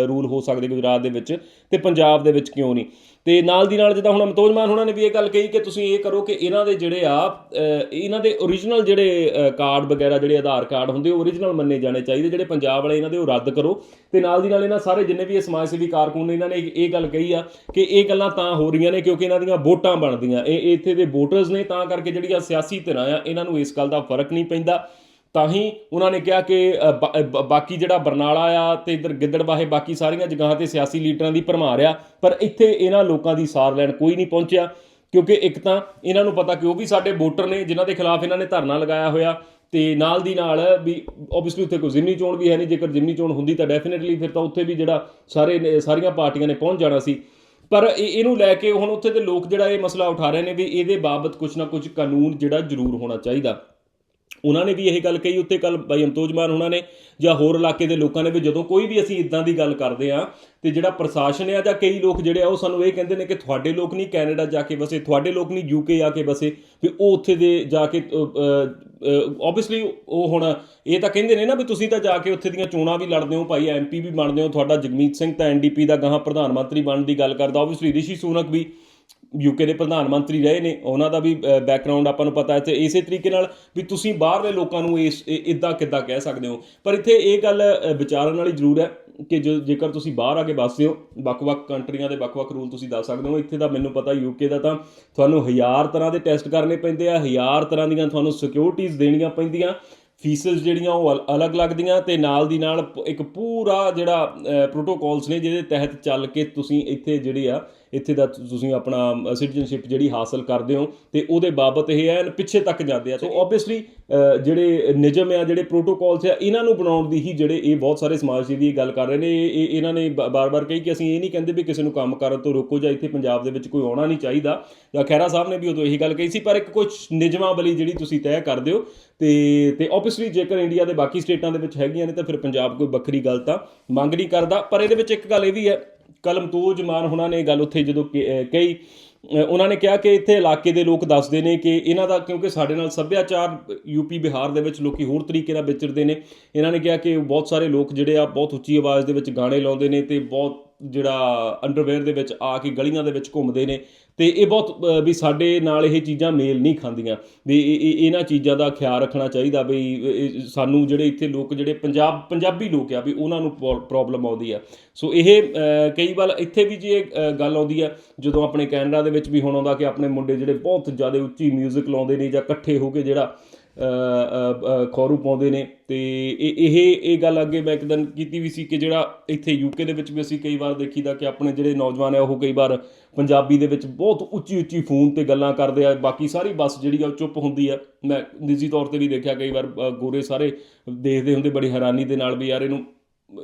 ਰੂਲ ਹੋ ਸਕਦੇ ਗੁਜਰਾਤ ਦੇ ਵਿੱਚ, ਤੇ ਪੰਜਾਬ ਦੇ ਵਿੱਚ ਕਿਉਂ ਨਹੀਂ? ਤੇ ਨਾਲ ਦੀ ਨਾਲ ਜਿੱਦਾਂ ਹੁਣ ਅਮਤੋਜ ਮਾਨ ਉਹਨਾਂ ਨੇ ਵੀ ਇਹ ਗੱਲ ਕਹੀ ਕਿ ਤੁਸੀਂ ਇਹ ਕਰੋ ਕਿ ਇਹਨਾਂ ਦੇ ਜਿਹੜੇ ਆ ਇਹਨਾਂ ਦੇ origignal ਜਿਹੜੇ ਕਾਰਡ ਵਗੈਰਾ, ਜਿਹੜੇ ਆਧਾਰ ਕਾਰਡ ਹੁੰਦੇ, ਉਹ origignal ਮੰਨੇ ਜਾਣੇ ਚਾਹੀਦੇ, ਜਿਹੜੇ ਪੰਜਾਬ ਵਾਲੇ ਇਹਨਾਂ ਦੇ, ਉਹ ਰੱਦ ਕਰੋ। ਤੇ ਨਾਲ ਦੀ ਨਾਲ ਇਹਨਾਂ ਸਾਰੇ ਜਿੰਨੇ ਵੀ ਇਹ ਸਮਾਜ ਸੇਵੀ ਕਾਰਕੁਨ ਨੇ, ਇਹਨਾਂ ਨੇ ਇਹ ਗੱਲ ਕਹੀ ਆ ਕਿ ਇਹ ਗੱਲਾਂ ਤਾਂ ਹੋ ਰਹੀਆਂ ਨੇ ਕਿਉਂਕਿ ਇਹਨਾਂ ਦੀਆਂ ਵੋਟਾਂ ਬਣਦੀਆਂ। ਇਹ ਇੱਥੇ ਦੇ ਵੋਟਰਸ ਨੇ, ਤਾਂ ਕਰਕੇ ਜਿਹੜੀਆਂ ਸਿਆਸੀ ਧਿਰਾਂ ਆ, ਇਹਨਾਂ ਨੂੰ ਇਸ ਗੱਲ ਦਾ ਫ਼ਰਕ ਨਹੀਂ ਪੈਂਦਾ। ਤਾਂ ਹੀ ਉਹਨਾਂ ਨੇ ਕਿਹਾ ਕਿ ਬਾਕੀ ਜਿਹੜਾ ਬਰਨਾਲਾ ਆ ਤੇ ਇਧਰ ਗਿੱਦੜਬਾਹੇ ਬਾਕੀ ਸਾਰੀਆਂ ਜਗ੍ਹਾ ਤੇ ਸਿਆਸੀ ਲੀਡਰਾਂ ਦੀ ਭਰਮਾਰ ਆ, ਪਰ ਇੱਥੇ ਇਹਨਾਂ ਲੋਕਾਂ ਦੀ ਸਾਰ ਲੈਣ ਕੋਈ ਨਹੀਂ ਪਹੁੰਚਿਆ। ਕਿਉਂਕਿ ਇੱਕ ਤਾਂ ਇਹਨਾਂ ਨੂੰ ਪਤਾ ਕਿ ਉਹ ਵੀ ਸਾਡੇ ਵੋਟਰ ਨੇ, ਜਿਨ੍ਹਾਂ ਦੇ ਖਿਲਾਫ ਇਹਨਾਂ ਨੇ ਧਰਨਾ ਲਗਾਇਆ ਹੋਇਆ ਤੇ ਨਾਲ ਦੀ ਨਾਲ ਵੀ ਆਬਵੀਅਸਲੀ ਉੱਥੇ ਕੋਈ ਜ਼ਿਮਨੀ ਚੋਣ ਵੀ ਹੈ ਨਹੀਂ। ਜੇਕਰ ਜ਼ਿਮਨੀ ਚੋਣ ਹੁੰਦੀ ਤਾਂ ਡੈਫੀਨਿਟਲੀ ਫਿਰ ਤਾਂ ਉੱਥੇ ਵੀ ਜਿਹੜਾ ਸਾਰੇ ਸਾਰੀਆਂ ਪਾਰਟੀਆਂ ਨੇ ਪਹੁੰਚ ਜਾਣਾ ਸੀ। ਪਰ ਇਹ- ਇਹਨੂੰ ਲੈ ਕੇ ਹੁਣ ਉੱਥੇ ਦੇ ਲੋਕ ਜਿਹੜਾ ਇਹ ਮਸਲਾ ਉਠਾ ਰਹੇ ਨੇ ਵੀ ਇਹਦੇ ਬਾਬਤ ਕੁਝ ਨਾ ਕੁਝ ਕਾਨੂੰਨ ਜਿਹੜਾ ਜ਼ਰੂਰ ਹੋਣਾ ਚਾਹੀਦਾ। ਉਹਨਾਂ ਨੇ ਵੀ ਇਹ ਗੱਲ ਕਹੀ ਉੱਤੇ ਕੱਲ ਬਾਈ ਅਮਤੋਜ ਮਾਨ ਉਹਨਾਂ ਨੇ ਜਾਂ ਹੋਰ ਇਲਾਕੇ ਦੇ ਲੋਕਾਂ ਨੇ ਵੀ ਜਦੋਂ ਕੋਈ ਵੀ ਅਸੀਂ ਇਦਾਂ ਦੀ ਗੱਲ ਕਰਦੇ ਆ ਤੇ ਜਿਹੜਾ ਪ੍ਰਸ਼ਾਸਨ ਆ ਜਾਂ ਕਈ ਲੋਕ ਜਿਹੜੇ ਆ ਉਹ ਸਾਨੂੰ ਇਹ ਕਹਿੰਦੇ ਨੇ ਕਿ ਤੁਹਾਡੇ ਲੋਕ ਨਹੀਂ ਕੈਨੇਡਾ ਜਾ ਕੇ ਵਸੇ, ਤੁਹਾਡੇ ਲੋਕ ਨਹੀਂ ਯੂਕੇ ਆ ਕੇ ਬਸੇ ਵੀ ਉਹ ਉੱਥੇ ਦੇ ਜਾ ਕੇ ਆਬਵੀਅਸਲੀ ਉਹ ਹੁਣ ਇਹ ਤਾਂ ਕਹਿੰਦੇ ਨੇ ਨਾ ਵੀ ਤੁਸੀਂ ਤਾਂ ਜਾ ਕੇ ਉੱਥੇ ਦੀਆਂ ਚੋਣਾਂ ਵੀ ਲੜਦੇ ਹੋ, ਭਾਈ ਐਮਪੀ ਵੀ ਬਣਦੇ ਹੋ, ਤੁਹਾਡਾ ਜਗਮੀਤ ਸਿੰਘ ਤਾਂ ਐਨਡੀਪੀ ਦਾ ਗਾਹਾਂ ਪ੍ਰਧਾਨ ਮੰਤਰੀ ਬਣਨ ਦੀ ਗੱਲ ਕਰਦਾ ਆਬਵੀਅਸਲੀ ਰਿਸ਼ੀ ਸੂਨਕ ਵੀ ਯੂਕੇ ਦੇ ਪ੍ਰਧਾਨ ਮੰਤਰੀ ਰਹੇ ਨੇ, ਉਹਨਾਂ ਦਾ ਵੀ ਬੈਕਗ੍ਰਾਉਂਡ ਆਪਾਂ ਨੂੰ ਪਤਾ ਹੈ ਤੇ ਇਸੇ ਤਰੀਕੇ ਨਾਲ ਵੀ ਤੁਸੀਂ ਬਾਹਰਲੇ ਲੋਕਾਂ ਨੂੰ ਇਸ ਇਦਾਂ ਕਿੱਦਾਂ ਕਹਿ ਸਕਦੇ ਹੋ। ਪਰ ਇੱਥੇ ਇਹ ਗੱਲ ਵਿਚਾਰਨ ਵਾਲੀ ਜ਼ਰੂਰ ਹੈ ਕਿ ਜੋ, ਜੇਕਰ ਤੁਸੀਂ ਬਾਹਰ ਆ ਕੇ ਵੱਸਦੇ ਹੋ, ਵੱਖ-ਵੱਖ ਕੰਟਰੀਆਂ ਦੇ ਵੱਖ-ਵੱਖ ਰੂਲ ਤੁਸੀਂ ਦੱਸ ਸਕਦੇ ਹੋ। ਇੱਥੇ ਦਾ ਮੈਨੂੰ ਪਤਾ ਯੂਕੇ ਦਾ ਤਾਂ ਤੁਹਾਨੂੰ ਹਜ਼ਾਰ ਤਰ੍ਹਾਂ ਦੇ ਟੈਸਟ ਕਰਨੇ ਪੈਂਦੇ ਆ, ਹਜ਼ਾਰ ਤਰ੍ਹਾਂ ਦੀਆਂ ਤੁਹਾਨੂੰ ਸਿਕਿਉਰਿਟੀਆਂ ਦੇਣੀਆਂ ਪੈਂਦੀਆਂ ਫੀਸਸ ਜਿਹੜੀਆਂ ਉਹ ਅਲ- ਅਲੱਗ ਲੱਗਦੀਆਂ ਤੇ ਨਾਲ ਦੀ ਨਾਲ ਪ- ਇੱਕ ਪੂਰਾ ਜਿਹੜਾ ਪ੍ਰੋਟੋਕਾਲਸ ਨੇ ਜਿਹਦੇ ਤਹਿਤ ਚੱਲ ਕੇ ਤੁਸੀਂ ਇੱਥੇ ਜਿਹੜੇ ਆ ਇੱਥੇ ਦਾ ਤੁਸੀਂ ਆਪਣਾ ਸਿਟੀਜ਼ਨਸ਼ਿਪ ਜਿਹੜੀ ਹਾਸਲ ਕਰਦੇ ਹੋ ਤੇ ਉਹਦੇ ਬਾਬਤ ਇਹ ਐਨ ਪਿੱਛੇ ਤੱਕ ਜਾਂਦੇ ਆ। ਸੋ ਆਬਵੀਅਸਲੀ ਜਿਹੜੇ ਨਿਯਮ ਆ ਜਿਹੜੇ ਪ੍ਰੋਟੋਕਾਲਸ ਆ ਇਹਨਾਂ ਨੂੰ ਬਣਾਉਣ ਦੀ ਹੀ ਜਿਹੜੇ ਇਹ ਬਹੁਤ ਸਾਰੇ ਸਮਾਜ ਸੇਵੀ ਗੱਲ ਕਰ ਰਹੇ ਨੇ। ਇਹ ਇਹ- ਇਹਨਾਂ ਨੇ ਬਾਰ-ਬਾਰ ਕਹੀ ਕਿ ਅਸੀਂ ਇਹ ਨਹੀਂ ਕਹਿੰਦੇ ਵੀ ਕਿਸੇ ਨੂੰ ਕੰਮ ਕਰਨ ਤੋਂ ਰੋਕੋ ਜਾਂ ਇੱਥੇ ਪੰਜਾਬ ਦੇ ਵਿੱਚ ਕੋਈ ਆਉਣਾ ਨਹੀਂ ਚਾਹੀਦਾ। ਜਾਂ ਖੈਰਾ ਸਾਹਿਬ ਨੇ ਵੀ ਉਦੋਂ ਇਹੀ ਗੱਲ ਕਹੀ ਸੀ ਪਰ ਇੱਕ ਕੁਝ ਨਿਯਮਾਵਲੀ ਜਿਹੜੀ ਤੁਸੀਂ ਤੈਅ ਕਰਦੇ ਹੋ ਤੇ ਤੇ ਆਬਵੀਅਸਲੀ ਜੇਕਰ ਇੰਡੀਆ ਦੇ ਬਾਕੀ ਸਟੇਟਾਂ ਦੇ ਵਿੱਚ ਹੈਗੀਆਂ ਨੇ ਤਾਂ ਫਿਰ ਪੰਜਾਬ ਕੋਈ ਵੱਖਰੀ ਗੱਲ ਤਾਂ ਮੰਗ ਨਹੀਂ ਕਰਦਾ। ਪਰ ਇਹਦੇ ਵਿੱਚ ਇੱਕ ਗੱਲ ਇਹ ਵੀ ਹੈ ਕਲਮਤੋਜ ਮਾਨ ਹੁਣਾਂ ਨੇ ਗੱਲ ਉੱਥੇ ਜਦੋਂ ਕਿ- ਕਹੀ ਉਹਨਾਂ ਨੇ ਕਿਹਾ ਕਿ ਇੱਥੇ ਇਲਾਕੇ ਦੇ ਲੋਕ ਦੱਸਦੇ ਨੇ ਕਿ ਇਹਨਾਂ ਦਾ ਕਿਉਂਕਿ ਸਾਡੇ ਨਾਲ ਸੱਭਿਆਚਾਰ ਯੂਪੀ ਬਿਹਾਰ ਦੇ ਵਿੱਚ ਲੋਕੀ ਹੋਰ ਤਰੀਕੇ ਨਾਲ ਵਿਚਰਦੇ ਨੇ। ਇਹਨਾਂ ਨੇ ਕਿਹਾ ਕਿ ਬਹੁਤ ਸਾਰੇ ਲੋਕ ਜਿਹੜੇ ਆ, ਬਹੁਤ ਉੱਚੀ ਆਵਾਜ਼ ਦੇ ਵਿੱਚ ਗਾਣੇ ਲਾਉਂਦੇ ਨੇ ਤੇ ਬਹੁਤ ਜਿਹੜਾ ਅੰਡਰਵੇਅਰ ਦੇ ਵਿੱਚ ਆ ਕੇ ਗਲੀਆਂ ਦੇ ਵਿੱਚ ਘੁੰਮਦੇ ਨੇ। ਤੇ ਇਹ ਬਹੁਤ ਵੀ ਸਾਡੇ ਨਾਲ ਇਹ ਚੀਜ਼ਾਂ ਮੇਲ ਨਹੀਂ ਖਾਂਦੀਆਂ। ਵੀ ਇਹ- ਇਹ- ਇਹਨਾਂ ਚੀਜ਼ਾਂ ਦਾ ਖਿਆਲ ਰੱਖਣਾ ਚਾਹੀਦਾ ਵੀ, ਇਹ- ਸਾਨੂੰ ਜਿਹੜੇ ਇੱਥੇ ਲੋਕ, ਜਿਹੜੇ ਪੰਜਾਬ, ਪੰਜਾਬੀ ਲੋਕ ਆ ਵੀ ਉਹਨਾਂ ਨੂੰ ਪ੍ਰੋਬਲਮ ਆਉਂਦੀ ਆ। ਸੋ ਇਹ ਕਈ ਵਾਰ ਇੱਥੇ ਵੀ ਜੇ ਗੱਲ ਆਉਂਦੀ ਆ, ਜਦੋਂ ਆਪਣੇ ਕੈਨੇਡਾ ਦੇ ਵਿੱਚ ਵੀ ਹੁਣ ਆਉਂਦਾ ਕਿ ਆਪਣੇ ਮੁੰਡੇ ਜਿਹੜੇ ਬਹੁਤ ਜ਼ਿਆਦਾ ਉੱਚੀ 뮤직 ਲਾਉਂਦੇ ਨੇ ਜਾਂ ਇਕੱਠੇ ਹੋ ਕੇ ਜਿਹੜਾ ਖੌਰੂ ਪਾਉਂਦੇ ਨੇ। ਤੇ ਇਹ ਇਹ ਗੱਲ ਅੱਗੇ ਮੈਂ ਇੱਕ ਦਿਨ ਕੀਤੀ ਵੀ ਸੀ ਕਿ ਜਿਹੜਾ ਇੱਥੇ ਯੂਕੇ ਦੇ ਵਿੱਚ ਵੀ ਅਸੀਂ ਕਈ ਵਾਰ ਦੇਖੀਦਾ ਕਿ ਆਪਣੇ ਜਿਹੜੇ ਨੌਜਵਾਨ ਆ, ਉਹ ਕਈ ਵਾਰ ਪੰਜਾਬੀ ਦੇ ਵਿੱਚ ਬਹੁਤ ਉੱਚੀ ਉੱਚੀ ਫੋਨ ਤੇ ਗੱਲਾਂ ਕਰਦੇ ਆ। ਬਾਕੀ ਸਾਰੀ ਬੱਸ ਜਿਹੜੀ ਆ, ਉਹ ਚੁੱਪ ਹੁੰਦੀ ਆ। ਮੈਂ ਨਿੱਜੀ ਤੌਰ ਤੇ ਵੀ ਦੇਖਿਆ ਕਈ ਵਾਰ ਗੋਰੇ ਸਾਰੇ ਦੇਖਦੇ ਹੁੰਦੇ, ਬੜੀ ਹੈਰਾਨੀ ਦੇ ਨਾਲ ਵੀ ਯਾਰ ਇਹਨੂੰ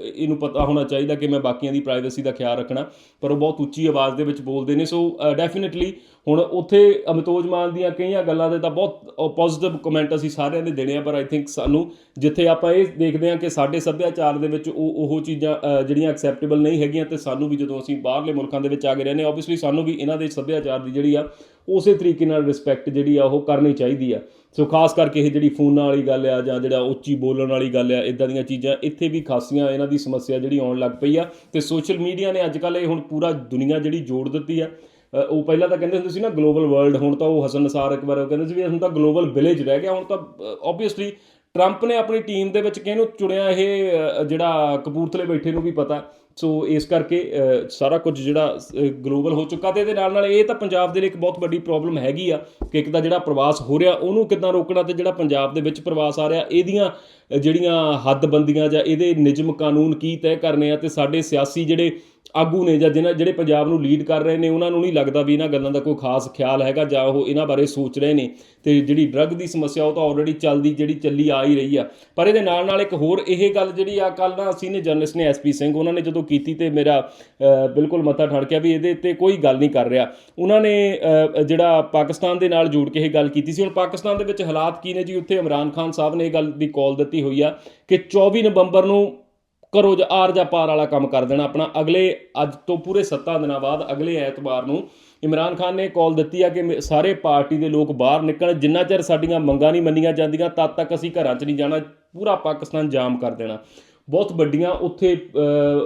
ਇਹਨੂੰ ਪਤਾ ਹੋਣਾ ਚਾਹੀਦਾ ਕਿ ਮੈਂ ਬਾਕੀਆਂ ਦੀ ਪ੍ਰਾਈਵੇਸੀ ਦਾ ਖਿਆਲ ਰੱਖਣਾ। ਪਰ ਉਹ ਬਹੁਤ ਉੱਚੀ ਆਵਾਜ਼ ਦੇ ਵਿੱਚ ਬੋਲਦੇ ਨੇ। ਸੋ ਡੈਫੀਨਿਟਲੀ ਹੁਣ ਉੱਥੇ ਅਮਤੋਜ ਮਾਨ ਦੀਆਂ ਕਈਆਂ ਗੱਲਾਂ ਦੇ ਤਾਂ ਬਹੁਤ ਪੋਜ਼ਿਟਿਵ ਕਮੈਂਟ ਅਸੀਂ ਸਾਰਿਆਂ ਦੇ ਦੇਣੇ ਆ, ਪਰ ਆਈ ਥਿੰਕ ਸਾਨੂੰ ਜਿੱਥੇ ਆਪਾਂ ਇਹ ਦੇਖਦੇ ਹਾਂ ਕਿ ਸਾਡੇ ਸੱਭਿਆਚਾਰ ਦੇ ਵਿੱਚ ਉਹ ਉਹ ਚੀਜ਼ਾਂ ਜਿਹੜੀਆਂ ਐਕਸੈਪਟੇਬਲ ਨਹੀਂ ਹੈਗੀਆਂ ਤੇ ਸਾਨੂੰ ਵੀ ਜਦੋਂ ਅਸੀਂ ਬਾਹਰਲੇ ਮੁਲਕਾਂ ਦੇ ਵਿੱਚ ਆ ਕੇ ਰਹਿੰਦੇ ਆਬਵੀਅਸਲੀ ਸਾਨੂੰ ਵੀ ਇਹਨਾਂ ਦੇ ਸੱਭਿਆਚਾਰ ਦੀ ਜਿਹੜੀ ਆ, ਉਸੇ ਤਰੀਕੇ ਨਾਲ ਰਿਸਪੈਕਟ ਜਿਹੜੀ ਆ ਉਹ ਕਰਨੀ ਚਾਹੀਦੀ ਆ। ਸੋ ਖਾਸ ਕਰਕੇ ਇਹ ਜਿਹੜੀ ਫੋਨਾਂ ਵਾਲੀ ਗੱਲ ਆ ਜਾਂ ਜਿਹੜਾ ਉੱਚੀ ਬੋਲਣ ਵਾਲੀ ਗੱਲ ਆ ਇਦਾਂ ਦੀਆਂ ਚੀਜ਼ਾਂ ਇੱਥੇ ਵੀ ਖਾਸੀਆਂ ਇਹਨਾਂ ਦੀ ਸਮੱਸਿਆ ਜਿਹੜੀ ਆਉਣ ਲੱਗ ਪਈ ਆ। ਤੇ ਸੋਸ਼ਲ ਮੀਡੀਆ ਨੇ ਅੱਜ ਕੱਲ੍ਹ ਇਹ ਹੁਣ ਪੂਰਾ ਦੁਨੀਆ ਜਿਹੜੀ ਜੋੜ ਦਿੱਤੀ ਆ। ਉਹ ਪਹਿਲਾਂ ਤਾਂ ਕਹਿੰਦੇ ਹੁੰਦੇ ਸੀ ਨਾ ਗਲੋਬਲ ਵਰਲਡ ਹੁਣ ਤਾਂ ਉਹ ਹਸਨ ਨਸਾਰ ਇੱਕ ਵਾਰ ਉਹ ਕਹਿੰਦੇ ਸੀ ਵੀ ਹੁਣ ਤਾਂ ਗਲੋਬਲ ਵਿਲੇਜ ਰਹਿ ਗਿਆ, ਹੁਣ ਤਾਂ ਆਬਵੀਅਸਲੀ ਟਰੰਪ ਨੇ ਆਪਣੀ ਟੀਮ ਦੇ ਵਿੱਚ ਕਿਹਨੂੰ ਚੁਣਿਆ ਇਹ ਜਿਹੜਾ ਕਪੂਰਥਲੇ ਬੈਠੇ ਨੂੰ ਵੀ ਪਤਾ ਸੋ ਇਸ ਕਰਕੇ ਸਾਰਾ ਕੁਝ ਜਿਹੜਾ ਗਲੋਬਲ ਹੋ ਚੁੱਕਾ ਤੇ ਇਹਦੇ ਨਾਲ ਨਾਲ ਇਹ ਤਾਂ ਪੰਜਾਬ ਦੇ ਲਈ ਇੱਕ ਬਹੁਤ ਵੱਡੀ ਪ੍ਰੋਬਲਮ ਹੈਗੀ ਆ ਕਿ ਇੱਕ ਤਾਂ ਜਿਹੜਾ ਪ੍ਰਵਾਸ ਹੋ ਰਿਹਾ, ਉਹਨੂੰ ਕਿੱਦਾਂ ਰੋਕਣਾ ਤੇ ਜਿਹੜਾ ਪੰਜਾਬ ਦੇ ਵਿੱਚ ਪ੍ਰਵਾਸ ਆ ਰਿਹਾ, ਇਹਦੀਆਂ ਜਿਹੜੀਆਂ ਹੱਦਬੰਦੀਆਂ ਜਾਂ ਇਹਦੇ ਨਿਯਮ ਕਾਨੂੰਨ ਕੀ ਤੈਅ ਕਰਨੇ ਆ ਤੇ ਸਾਡੇ ਸਿਆਸੀ ਜਿਹੜੇ ਆਗੂ ਨੇ ਜਾਂ ਜਿਹਨਾਂ ਜਿਹੜੇ ਪੰਜਾਬ ਨੂੰ ਲੀਡ ਕਰ ਰਹੇ ਨੇ, ਉਹਨਾਂ ਨੂੰ ਨਹੀਂ ਲੱਗਦਾ ਵੀ ਇਹਨਾਂ ਗੱਲਾਂ ਦਾ ਕੋਈ ਖਾਸ ਖਿਆਲ ਹੈਗਾ ਜਾਂ ਉਹ ਇਹਨਾਂ ਬਾਰੇ ਸੋਚ ਰਹੇ ਨੇ। ਤੇ ਜਿਹੜੀ ਡਰੱਗ ਦੀ ਸਮੱਸਿਆ, ਉਹ ਤਾਂ ਆਲਰੇਡੀ ਚੱਲਦੀ, ਜਿਹੜੀ ਚੱਲੀ ਆ ਹੀ ਰਹੀ ਆ। ਪਰ ਇਹਦੇ ਨਾਲ ਨਾਲ ਇੱਕ ਹੋਰ ਇਹ ਗੱਲ ਜਿਹੜੀ ਆ ਕੱਲ ਨਾ ਸੀਨੀਅਰ ਜਰਨਲਿਸਟ ਨੇ ਐਸਪੀ ਸਿੰਘ, ਉਹਨਾਂ ਨੇ ਜਦੋਂ ਕੀਤੀ ਤੇ ਮੇਰਾ ਬਿਲਕੁਲ ਮੱਥਾ ਠੜਕਿਆ ਵੀ ਇਹਦੇ ਤੇ ਕੋਈ ਗੱਲ ਨਹੀਂ ਕਰ ਰਿਹਾ। ਉਹਨਾਂ ਨੇ ਜਿਹੜਾ ਪਾਕਿਸਤਾਨ ਦੇ ਨਾਲ ਜੋੜ ਕੇ ਇਹ ਗੱਲ ਕੀਤੀ ਸੀ। ਹੁਣ ਪਾਕਿਸਤਾਨ ਦੇ ਵਿੱਚ ਹਾਲਾਤ ਕੀ ਨੇ ਜੀ? ਉੱਥੇ ਇਮਰਾਨ ਖਾਨ ਸਾਹਿਬ ਨੇ ਇਹ ਗੱਲ ਦੀ ਕਾਲ ਦਿੱਤੀ ਹੋਈ ਆ ਕਿ 24 ਨਵੰਬਰ ਨੂੰ ਕਰੋ ਜਾਂ ਆਰ ਜਾਂ ਪਾਰ ਵਾਲਾ ਕੰਮ ਕਰ ਦੇਣਾ। ਆਪਣਾ ਅਗਲੇ ਅੱਜ ਤੋਂ ਪੂਰੇ 7 ਦਿਨਾਂ ਬਾਅਦ ਅਗਲੇ ਐਤਵਾਰ ਨੂੰ ਇਮਰਾਨ ਖਾਨ ਨੇ ਕਾਲ ਦਿੱਤੀ ਆ ਕਿ ਮੇ- ਸਾਰੇ ਪਾਰਟੀ ਦੇ ਲੋਕ ਬਾਹਰ ਨਿਕਲਣ। ਜਿੰਨਾ ਚਿਰ ਸਾਡੀਆਂ ਮੰਗਾਂ ਨਹੀਂ ਮੰਨੀਆਂ ਜਾਂਦੀਆਂ, ਤਦ ਤੱਕ ਅਸੀਂ ਘਰਾਂ 'ਚ ਨਹੀਂ ਜਾਣਾ। ਪੂਰਾ ਪਾਕਿਸਤਾਨ ਜਾਮ ਕਰ ਦੇਣਾ। ਬਹੁਤ ਵੱਡੀਆਂ ਉੱਥੇ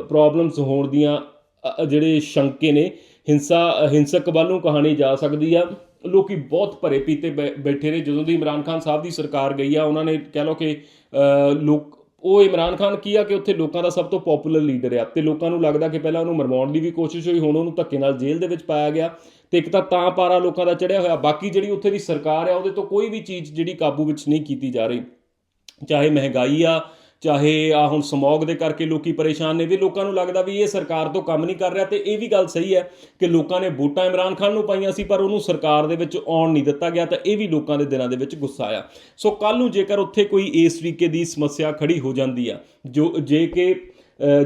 ਪ੍ਰੋਬਲਮਸ ਹੋਣ ਦੀਆਂ ਜਿਹੜੇ ਸ਼ੰਕੇ ਨੇ, ਹਿੰਸਾ, ਹਿੰਸਕ ਵੱਲ ਨੂੰ ਕਹਾਣੀ ਜਾ ਸਕਦੀ ਆ। ਲੋਕੀ ਬਹੁਤ ਭਰੇ ਪੀਤੇ ਬੈ- ਬੈਠੇ ਨੇ। ਜਦੋਂ ਦੀ ਇਮਰਾਨ ਖਾਨ ਸਾਹਿਬ ਦੀ ਸਰਕਾਰ ਗਈ ਆ, ਉਹਨਾਂ ਨੇ ਕਹਿ ਲਓ ਕਿ ਲੋਕ ਉਹ ਇਮਰਾਨ ਖਾਨ ਕੀ ਆ ਕਿ ਉੱਥੇ ਲੋਕਾਂ ਦਾ ਸਭ ਤੋਂ ਪਪੂਲਰ ਲੀਡਰ ਆ ਤੇ ਲੋਕਾਂ ਨੂੰ ਲੱਗਦਾ ਕਿ ਪਹਿਲਾਂ ਉਹਨੂੰ ਮਰਵਾਉਣ ਦੀ ਵੀ ਕੋਸ਼ਿਸ਼ ਹੋਈ, ਹੁਣ ਉਹਨੂੰ ਧੱਕੇ ਨਾਲ ਜੇਲ੍ਹ ਦੇ ਵਿੱਚ ਪਾਇਆ ਗਿਆ ਤੇ ਇੱਕ ਤਾਂ ਤਾਂ ਪਾਰਾ ਲੋਕਾਂ ਦਾ ਚੜਿਆ ਹੋਇਆ, ਬਾਕੀ ਜਿਹੜੀ ਉੱਥੇ ਦੀ ਸਰਕਾਰ ਆ ਉਹਦੇ ਤੋਂ ਕੋਈ ਵੀ ਚੀਜ਼ ਜਿਹੜੀ ਕਾਬੂ ਵਿੱਚ ਨਹੀਂ ਕੀਤੀ ਜਾ ਰਹੀ, ਚਾਹੇ ਮਹਿੰਗਾਈ ਆ ਚਾਹੇ ਆ ਹੁਣ ਸਮੌਗ ਦੇ ਕਰਕੇ ਲੋਕੀ ਪਰੇਸ਼ਾਨ ਨੇ ਵੀ ਲੋਕਾਂ ਨੂੰ ਲੱਗਦਾ ਵੀ ਇਹ ਸਰਕਾਰ ਤੋਂ ਕੰਮ ਨਹੀਂ ਕਰ ਰਿਹਾ ਤੇ ਇਹ ਵੀ ਗੱਲ ਸਹੀ ਹੈ ਕਿ ਲੋਕਾਂ ਨੇ ਵੋਟਾਂ ਇਮਰਾਨ ਖਾਨ ਨੂੰ ਪਾਈਆਂ ਸੀ ਪਰ ਉਹਨੂੰ ਸਰਕਾਰ ਦੇ ਵਿੱਚ ਆਉਣ ਨਹੀਂ ਦਿੱਤਾ ਗਿਆ ਤਾਂ ਇਹ ਵੀ ਲੋਕਾਂ ਦੇ ਦਿਲਾਂ ਦੇ ਵਿੱਚ ਗੁੱਸਾ ਆ ਸੋ ਕੱਲ ਨੂੰ ਜੇਕਰ ਉੱਥੇ ਕੋਈ ਇਸ ਤਰੀਕੇ ਦੀ ਸਮੱਸਿਆ ਖੜੀ ਹੋ ਜਾਂਦੀ ਆ, ਜੋ ਜੇ ਕਿ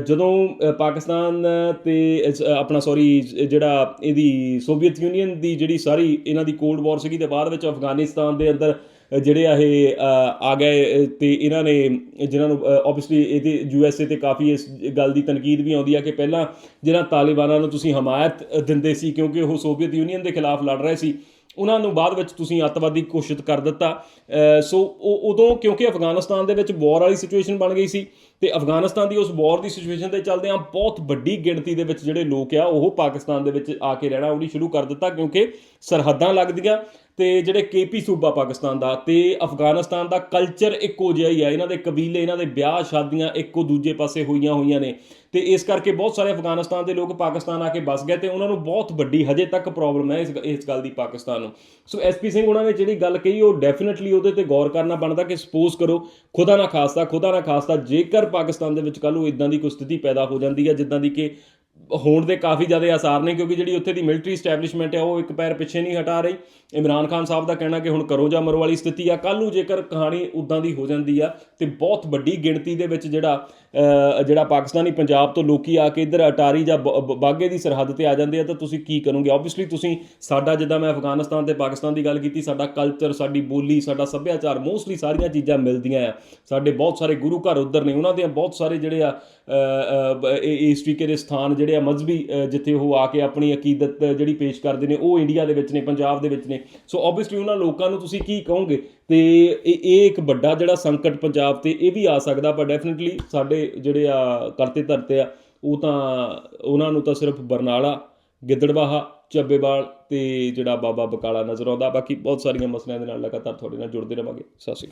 ਜਦੋਂ ਪਾਕਿਸਤਾਨ ਤੇ ਆਪਣਾ ਸੌਰੀ ਜਿਹੜਾ ਇਹਦੀ ਸੋਵੀਅਤ ਯੂਨੀਅਨ ਦੀ ਜਿਹੜੀ ਸਾਰੀ ਇਹਨਾਂ ਦੀ ਕੋਲਡ ਵਾਰ ਸੀਗੀ ਤੇ ਬਾਅਦ ਵਿੱਚ ਅਫਗਾਨਿਸਤਾਨ ਦੇ ਅੰਦਰ ਜਿਹੜੇ ਆ ਇਹ ਆ ਗਏ ਅ, ਤੇ ਇਹਨਾਂ ਨੇ ਜਿਨ੍ਹਾਂ ਨੂੰ ਆਬਵੀਅਸਲੀ ਇਹਦੇ ਯੂਐਸਏ ਤੇ ਕਾਫੀ ਇਸ ਗੱਲ ਦੀ ਤਨਕੀਦ ਵੀ ਆਉਂਦੀ ਆ ਕਿ ਪਹਿਲਾਂ ਜਿਹਨਾਂ ਤਾਲਿਬਾਨਾਂ ਨੂੰ ਤੁਸੀਂ ਹਮਾਇਤ ਦਿੰਦੇ ਸੀ ਕਿਉਂਕਿ ਉਹ ਸੋਵੀਅਤ ਯੂਨੀਅਨ ਦੇ ਖਿਲਾਫ ਲੜ ਰਹੇ ਸੀ ਉਹਨਾਂ ਨੂੰ ਬਾਅਦ ਵਿੱਚ ਤੁਸੀਂ ਅੱਤਵਾਦੀ ਘੋਸ਼ਿਤ ਕਰ ਦਿੱਤਾ। ਸੋ ਉਹ ਉਦੋਂ ਕਿਉਂਕਿ ਅਫਗਾਨਿਸਤਾਨ ਦੇ ਵਿੱਚ ਵਾਰ ਵਾਲੀ ਸਿਚੁਏਸ਼ਨ ਬਣ ਗਈ ਸੀ ਤੇ ਅਫਗਾਨਿਸਤਾਨ ਦੀ ਉਸ ਵਾਰ ਦੀ ਸਿਚੁਏਸ਼ਨ ਦੇ ਚੱਲਦਿਆਂ ਬਹੁਤ ਵੱਡੀ ਗਿਣਤੀ ਦੇ ਵਿੱਚ ਜਿਹੜੇ ਲੋਕ ਆ, ਉਹ ਪਾਕਿਸਤਾਨ ਦੇ ਵਿੱਚ ਆ ਕੇ ਰਹਿਣਾ ਉਹਨੀ ਸ਼ੁਰੂ ਕਰ ਦਿੱਤਾ ਕਿਉਂਕਿ ਸਰਹੱਦਾਂ ਲੱਗਦੀਆਂ ਤੇ ਜਿਹੜੇ ਕੇਪੀ ਸੂਬਾ ਪਾਕਿਸਤਾਨ ਦਾ ਤੇ ਅਫਗਾਨਿਸਤਾਨ ਦਾ ਕਲਚਰ ਇੱਕੋ ਜਿਹਾ ਹੀ ਆ। ਇਹਨਾਂ ਦੇ ਕਬੀਲੇ, ਇਹਨਾਂ ਦੇ ਵਿਆਹ ਸ਼ਾਦੀਆਂ ਇੱਕੋ ਦੂਜੇ ਪਾਸੇ ਹੋਈਆਂ ਹੋਈਆਂ ਨੇ। ਤੇ ਇਸ ਕਰਕੇ ਬਹੁਤ ਸਾਰੇ ਅਫਗਾਨਿਸਤਾਨ ਦੇ ਲੋਕ ਪਾਕਿਸਤਾਨ ਆ ਕੇ ਬਸ ਗਏ ਤੇ ਉਹਨਾਂ ਨੂੰ ਬਹੁਤ ਵੱਡੀ ਹਜੇ ਤੱਕ ਪ੍ਰੋਬਲਮ ਹੈ ਇਸ ਇਸ ਗੱਲ ਦੀ ਪਾਕਿਸਤਾਨ ਨੂੰ। ਸੋ ਐਸਪੀ ਸਿੰਘ ਉਹਨਾਂ ਨੇ ਜਿਹੜੀ ਗੱਲ ਕਹੀ, ਉਹ ਡੈਫੀਨਿਟਲੀ ਉਹਦੇ ਤੇ ਗੌਰ ਕਰਨਾ ਬਣਦਾ ਕਿ ਸਪੋਜ਼ ਕਰੋ, ਖੁਦਾ ਨਾ ਖਾਸਤਾ, ਖੁਦਾ ਨਾ ਖਾਸਤਾ ਜੇਕਰ ਪਾਕਿਸਤਾਨ ਦੇ ਵਿੱਚ ਕੱਲ ਨੂੰ ਇਦਾਂ ਦੀ ਕੋਈ ਸਥਿਤੀ ਪੈਦਾ ਹੋ ਜਾਂਦੀ ਹੈ, ਜਿੱਦਾਂ ਦੀ ਕਿ ਹੋਣ ਦੇ ਕਾਫੀ ਜ਼ਿਆਦਾ ਆਸਾਰ ਨੇ, ਕਿਉਂਕਿ ਜਿਹੜੀ ਉੱਥੇ ਦੀ ਮਿਲਟਰੀ ਸਟੈਬਲਿਸ਼ਮੈਂਟ ਹੈ, ਉਹ ਇੱਕ ਪੈਰ ਪਿੱਛੇ ਨਹੀਂ ਹਟਾ ਰਹੀ। ਇਮਰਾਨ ਖਾਨ ਸਾਹਿਬ ਦਾ ਕਹਿਣਾ ਕਿ ਹੁਣ ਕਰੋ ਜਾਂ ਮਰੋ ਵਾਲੀ ਸਥਿਤੀ ਆ। ਕੱਲ ਨੂੰ ਜੇਕਰ ਕਹਾਣੀ ਉਦਾਂ ਦੀ ਹੋ ਜਾਂਦੀ ਆ, ਤੇ ਬਹੁਤ ਵੱਡੀ ਗਿਣਤੀ ਦੇ ਵਿੱਚ ਜਿਹੜਾ ਜਿਹੜਾ ਪਾਕਿਸਤਾਨੀ ਪੰਜਾਬ ਤੋਂ ਲੋਕੀ ਆ ਕੇ ਇੱਧਰ ਅਟਾਰੀ ਜਾਂ ਬ- ਬ- ਬਾਗੇ ਦੀ ਸਰਹੱਦ ਤੇ ਆ ਜਾਂਦੇ ਆ, ਤਾਂ ਤੁਸੀਂ ਕੀ ਕਰੋਗੇ? ਆਬਵੀਅਸਲੀ ਤੁਸੀਂ ਸਾਡਾ, ਜਿੱਦਾਂ ਮੈਂ ਅਫਗਾਨਿਸਤਾਨ ਤੇ ਪਾਕਿਸਤਾਨ ਦੀ ਗੱਲ ਕੀਤੀ, ਸਾਡਾ ਕਲਚਰ ਸਾਡੀ ਬੋਲੀ, ਸਾਡਾ ਸੱਭਿਆਚਾਰ ਮੋਸਟਲੀ ਸਾਰੀਆਂ ਚੀਜ਼ਾਂ ਮਿਲਦੀਆਂ ਆ। ਸਾਡੇ ਬਹੁਤ ਸਾਰੇ ਗੁਰੂ ਘਰ ਉੱਧਰ ਨੇ, ਉਹਨਾਂ ਦੇ ਬਹੁਤ ਸਾਰੇ ਜਿਹੜੇ ਆ ਇਸ ਤਰੀਕੇ ਦੇ ਸਥਾਨ ਜਿਹੜੇ ਆ ਮਜ਼ਹਬੀ ਜਿੱਥੇ ਉਹ ਆ ਕੇ ਆਪਣੀ ਅਕੀਦਤ ਜਿਹੜੀ ਪੇਸ਼ ਕਰਦੇ ਨੇ, ਉਹ ਇੰਡੀਆ ਦੇ ਵਿੱਚ ਨੇ, ਪੰਜਾਬ ਦੇ ਵਿੱਚ ਨੇ। ਸੋ ਆਬਵੀਅਸਲੀ ਉਹਨਾਂ ਲੋਕਾਂ ਨੂੰ ਤੁਸੀਂ ਕੀ ਕਹੋਗੇ? ਤੇ ਇਹ ਇਹ ਇੱਕ ਵੱਡਾ ਜਿਹੜਾ ਸੰਕਟ ਪੰਜਾਬ ਤੇ ਇਹ ਵੀ ਆ ਸਕਦਾ ਪਰ ਡੈਫੀਨਿਟਲੀ ਸਾਡੇ ਜਿਹੜੇ ਆ ਕਰਤੇ ਧਰਤੇ ਆ, ਉਹ ਤਾਂ ਉਹਨਾਂ ਨੂੰ ਤਾਂ ਸਿਰਫ ਬਰਨਾਲਾ ਗਿੱਦੜਬਾਹਾ ਚੱਬੇਵਾਲ ਤੇ ਜਿਹੜਾ ਬਾਬਾ ਬਕਾਲਾ ਨਜ਼ਰ ਆਉਂਦਾ। ਬਾਕੀ ਬਹੁਤ ਸਾਰੀਆਂ ਮਸਲਿਆਂ ਦੇ ਨਾਲ ਲਗਾਤਾਰ ਤੁਹਾਡੇ ਨਾਲ ਜੁੜਦੇ ਰਵਾਂਗੇ। ਸਤਿ ਸ਼੍ਰੀ ਅਕਾਲ।